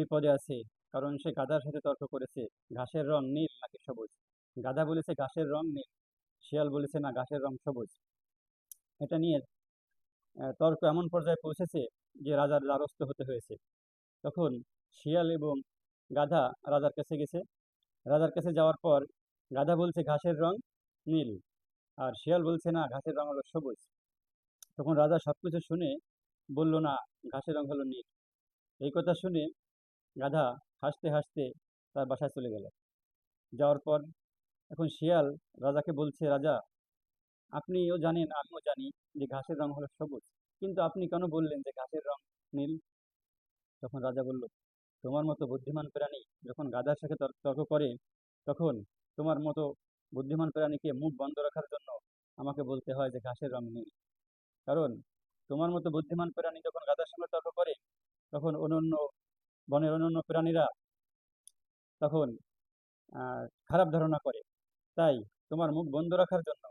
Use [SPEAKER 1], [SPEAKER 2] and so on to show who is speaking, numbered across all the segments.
[SPEAKER 1] বিপদে আছে, কারণ সে গাধার সাথে তর্ক করেছে। ঘাসের রং নীল নাকি সবুজ? গাধা বলেছে ঘাসের রং নীল, শিয়াল বলেছে না ঘাসের রং সবুজ? এটা নিয়ে তর্ক এমন পর্যায়ে পৌঁছেছে যে রাজার দ্বারস্থ হতে হয়েছে। তখন শিয়াল এবং গাধা রাজার কাছে গেছে। রাজার কাছে যাওয়ার পর গাধা বলছে ঘাসের রং নীল, আর শিয়াল বলছে না ঘাসের রং হলো সবুজ। তখন রাজা সবকিছু শুনে বলল, না, ঘাসের রং হলো নীল। এই কথা শুনে গাধা হাসতে হাসতে তার বাসায় চলে গেল। যাওয়ার পর এখন শিয়াল রাজাকে বলছে, রাজা, আপনিও জানেন, আমিও জানি যে ঘাসের রং হলো সবুজ, কিন্তু আপনি কেন বললেন যে ঘাসের রং নীল? তখন রাজা বলল, তোমার মতো বুদ্ধিমান প্রাণী যখন গাধার সাথে তর- তর্ক করে, তখন তোমার মতো বুদ্ধিমান প্রাণীকে মুখ বন্ধ রাখার জন্য আমাকে বলতে হয় যে ঘাসের রং নীল। কারণ তোমার মতো বুদ্ধিমান প্রাণী যখন গাধার সঙ্গে তর্ক করে, তখন অন্যান্য বনের অন্যান্য প্রাণীরা তখন খারাপ ধারণা করে। তাই তোমার মুখ বন্ধ রাখার জন্য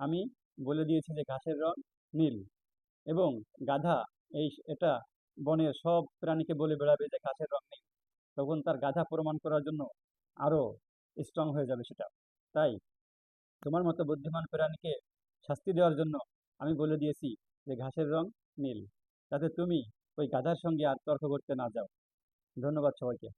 [SPEAKER 1] আমি বলে দিয়েছি যে ঘাসের রং নীল এবং গাধা এই এটা বনের সব প্রাণীকে বলে বেড়াবে যে ঘাসের রং নীল। তখন তার গাধা প্রমাণ করার জন্য আরও স্ট্রং হয়ে যাবে সেটা। তাই তোমার মতো বুদ্ধিমান প্রাণীকে শাস্তি দেওয়ার জন্য আমি বলে দিয়েছি যে ঘাসের রং নীল। যাতে তুমি ওই গাধার সঙ্গে আর তর্ক করতে না যাও। ধন্যবাদ সবাইকে।